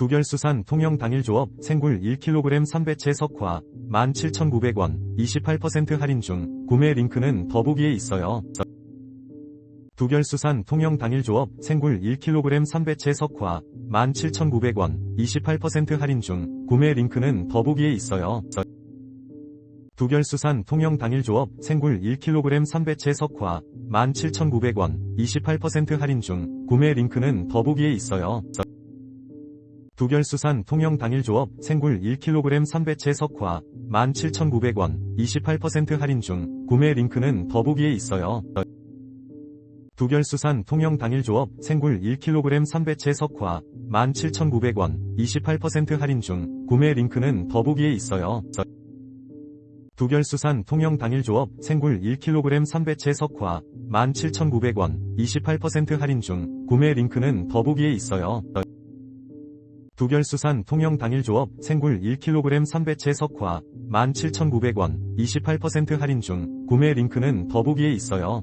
두결수산 통영 당일 조업 생굴 1kg 삼배채 석화 17,900원 28% 할인 중 구매 링크는 더보기에 있어요. 두결수산 통영 당일 조업 생굴 1kg 삼배채 석화 17,900원 28% 할인 중 구매 링크는 더보기에 있어요. 두결수산 통영 당일 조업 생굴 1kg 삼배채 석화 17,900원 28% 할인 중 구매 링크는 더보기에 있어요. 두결수산 통영 당일 조업 생굴 1kg 삼배채 석화 17,900원 28% 할인 중 구매 링크는 더보기에 있어요. 두결수산 통영 당일 조업 생굴 1kg 삼배채 석화 17,900원 28% 할인 중 구매 링크는 더보기에 있어요. 두결수산 통영 당일 조업 생굴 1kg 삼배채 석화 17,900원 28% 할인 중 구매 링크는 더보기에 있어요. 두결수산 통영 당일 조업 생굴 1kg 삼배채 석화 17,900원 28% 할인 중 구매 링크는 더보기에 있어요.